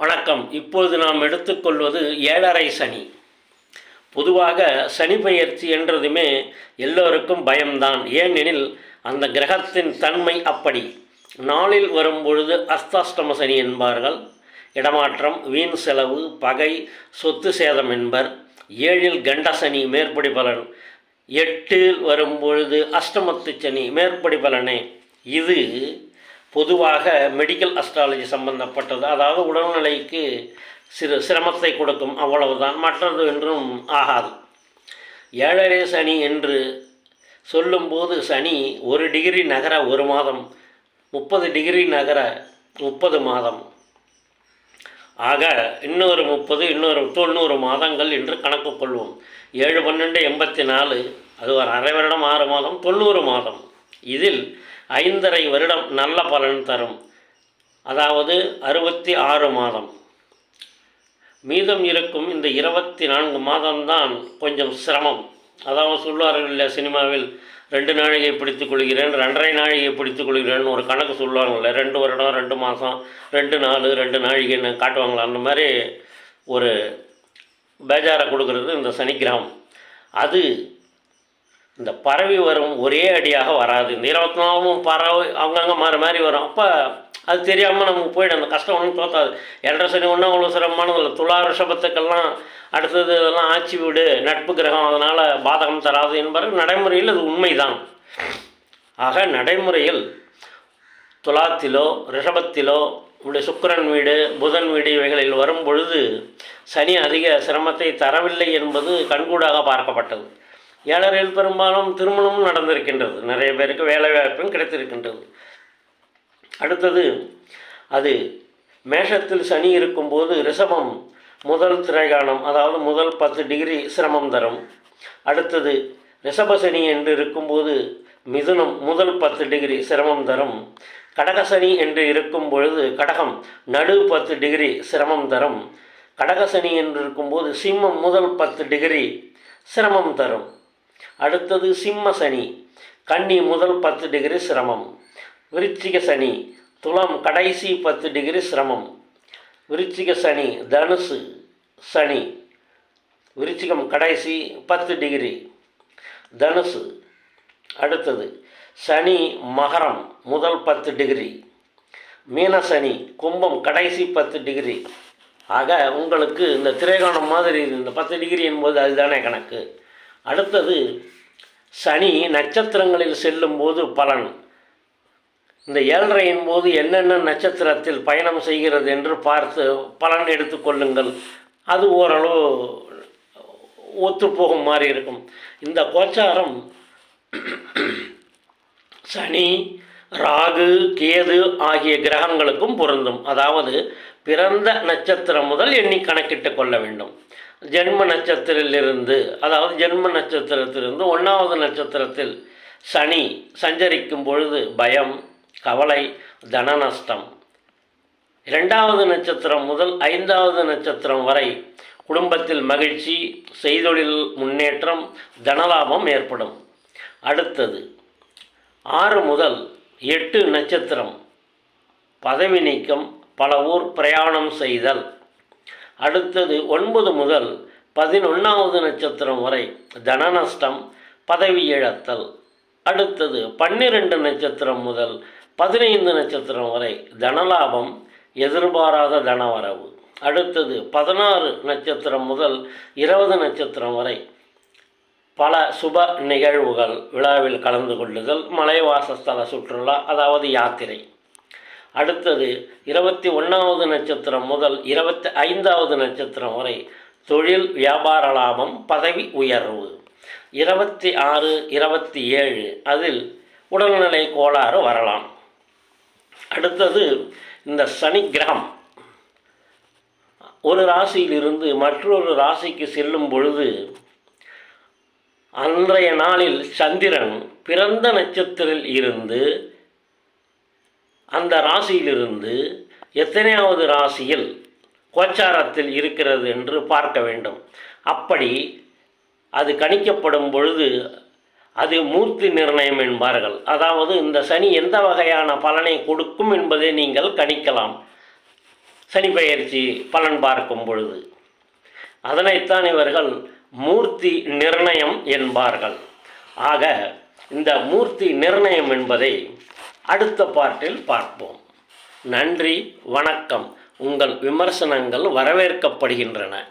வணக்கம். இப்பொழுது நாம் எடுத்துக்கொள்வது ஏழரை சனி. பொதுவாக சனி பெயர்ச்சி என்றதுமே எல்லோருக்கும் பயம்தான். ஏனெனில் அந்த கிரகத்தின் தன்மை அப்படி. நாளில் வரும்பொழுது அஸ்தாஷ்டம சனி என்பார்கள். இடமாற்றம் வீண் செலவு பகை சொத்து சேதம் என்பர். ஏழில் கண்ட சனி மேற்படி பலன். எட்டில் வரும்பொழுது அஷ்டமத்து சனி மேற்படி பலனே. இது பொதுவாக மெடிக்கல் அஸ்ட்ராலஜி சம்பந்தப்பட்டது. அதாவது உடல்நிலைக்கு சிறு சிரமத்தை கொடுக்கும் அவ்வளவுதான். மற்றது என்றும் ஆகாது. ஏழரை சனி என்று சொல்லும்போது சனி ஒரு டிகிரி நகர ஒரு மாதம் முப்பது டிகிரி நகர முப்பது மாதம். ஆக இன்னொரு முப்பது இன்னொரு தொண்ணூறு மாதங்கள் என்று கணக்கு கொள்வோம். ஏழு பன்னெண்டு எண்பத்தி நாலு அது ஒரு அரை வருடம் ஆறு மாதம் தொண்ணூறு மாதம். இதில் ஐந்தரை வருடம் நல்ல பலன் தரும். அதாவது அறுபத்தி ஆறு மாதம். மீதம் இருக்கும் இந்த இருபத்தி நான்கு மாதம்தான் கொஞ்சம் சிரமம். அதாவது சொல்லுவார்கள் இல்லை சினிமாவில் ரெண்டு நாழிகை பிடித்துக் கொள்கிறேன் ரெண்டரை நாழிகை பிடித்துக் கொள்கிறேன்னு ஒரு கணக்கு சொல்லுவாங்கள்ல ரெண்டு வருடம் ரெண்டு மாதம் ரெண்டு நாள் ரெண்டு நாழிகைன்னு காட்டுவாங்களா அந்த மாதிரி ஒரு பேஜாரை கொடுக்கறது இந்த சனிக்கிரகம் அது இந்த பரவி வரும் ஒரே அடியாக வராது. இந்த இருபத்தி நாலும் பறவை அவங்கங்க மாறி மாறி வரும். அப்போ அது தெரியாமல் நமக்கு போயிடும். அந்த கஷ்டம் ஒன்றும் தோத்தாது. எல்ற சனி ஒன்றும் அவ்வளோ சிரமமானதில்லை துலா ரிஷபத்துக்கெல்லாம் அடுத்தது இதெல்லாம் ஆட்சி வீடு. நட்பு கிரகம். அதனால் பாதகம் தராது என்பது நடைமுறையில் அது உண்மைதான். ஆக நடைமுறையில் துலாத்திலோ ரிஷபத்திலோ உடைய சுக்கரன் வீடு புதன் வீடு இவைகளில் வரும் பொழுது சனி அதிக சிரமத்தை தரவில்லை என்பது கண்கூடாக பார்க்கப்பட்டது. ஏழரையில் பெரும்பாலும் திருமணமும் நடந்திருக்கின்றது. நிறைய பேருக்கு வேலை வாய்ப்பும் கிடைத்திருக்கின்றது. அடுத்தது அது மேஷத்தில் சனி இருக்கும்போது ரிஷபம் முதல் திரைகாணம் அதாவது முதல் பத்து டிகிரி சிரமம் தரும். அடுத்தது ரிஷப சனி என்று இருக்கும்போது மிதுனம் முதல் பத்து டிகிரி சிரமம் தரும். கடகசனி என்று இருக்கும் பொழுது கடகம் நடு பத்து டிகிரி சிரமம் தரும். கடகசனி என்று இருக்கும்போது சிம்மம் முதல் பத்து டிகிரி சிரமம் தரும். அடுத்தது சிம்ம சனி. கன்னி முதல் பத்து டிகிரி சிரமம். விருச்சிக சனி துளம் கடைசி பத்து டிகிரி சிரமம். விருச்சிக சனி தனுசு சனி. விருச்சிகம் கடைசி பத்து டிகிரி. தனுசு. அடுத்தது சனி மகரம் முதல் பத்து டிகிரி. மீன சனி கும்பம் கடைசி பத்து டிகிரி. ஆக உங்களுக்கு இந்த திரைகோணம் மாதிரி இந்த பத்து டிகிரி என்பது அதுதானே கணக்கு. அடுத்தது சனி நட்சத்திரங்களில் செல்லும் போது பலன். இந்த ஏழரையின் போது என்னென்ன நட்சத்திரத்தில் பயணம் செய்கிறது என்று பார்த்து பலன் எடுத்துக்கொள்ளுங்கள் அது ஓரளவு ஒத்துப்போகும் மாதிரி இருக்கும். இந்த கோச்சாரம் சனி ராகு கேது ஆகிய கிரகங்களுக்கும் பொருந்தும். அதாவது பிறந்த நட்சத்திரம் முதல் எண்ணி கணக்கிட்டு கொள்ள வேண்டும். ஜென்ம நட்சத்திரத்திலிருந்து அதாவது ஜென்ம நட்சத்திரத்திலிருந்து ஒன்றாவது நட்சத்திரத்தில் சனி சஞ்சரிக்கும் பொழுது பயம் கவலை தன நஷ்டம் இரண்டாவது நட்சத்திரம் முதல் ஐந்தாவது நட்சத்திரம் வரை குடும்பத்தில் மகிழ்ச்சி செய்தொழில் முன்னேற்றம் தனலாபம் ஏற்படும். அடுத்தது ஆறு முதல் எட்டு நட்சத்திரம் பதவி நீக்கம் பல ஊர் பிரயாணம் செய்தல். அடுத்தது ஒன்பது முதல் பதினொன்றாவது நட்சத்திரம் வரை தனநஷ்டம் பதவி இழத்தல். அடுத்தது பன்னிரெண்டு நட்சத்திரம் முதல் பதினைந்து நட்சத்திரம் வரை தனலாபம் எதிர்பாராத தனவரவு. அடுத்தது பதினாறு நட்சத்திரம் முதல் இருபது நட்சத்திரம் வரை பல சுப நிகழ்வுகள் விழாவில் கலந்து கொள்ளுதல் மலைவாசஸ்தல சுற்றுலா அதாவது யாத்திரை. அடுத்தது இருபத்தி ஒன்றாவது நட்சத்திரம் முதல் இருபத்தி ஐந்தாவது நட்சத்திரம் வரை தொழில் வியாபார லாபம் பதவி உயர்வு. இருபத்தி ஆறு இருபத்தி ஏழு அதில் உடல்நிலை கோளாறு வரலாம். அடுத்தது இந்த சனி கிரகம். ஒரு ராசியிலிருந்து மற்றொரு ராசிக்கு செல்லும் பொழுது அன்றைய நாளில் சந்திரன் பிறந்த நட்சத்திரத்தில் இருந்து அந்த ராசியிலிருந்து எத்தனையாவது ராசியில் கோச்சாரத்தில் இருக்கிறது என்று பார்க்க வேண்டும். அப்படி அது கணிக்கப்படும் பொழுது அது மூர்த்தி நிர்ணயம் என்பார்கள். அதாவது இந்த சனி எந்த வகையான பலனை கொடுக்கும் என்பதை நீங்கள் கணிக்கலாம். சனி பயிற்சி பலன் பார்க்கும் பொழுது. அதனைத்தான் இவர்கள் மூர்த்தி நிர்ணயம் என்பார்கள். ஆக இந்த மூர்த்தி நிர்ணயம் என்பதை அடுத்த பாட்டில் பார்ப்போம். நன்றி வணக்கம். உங்கள் விமர்சனங்கள் வரவேற்கப்படுகின்றன.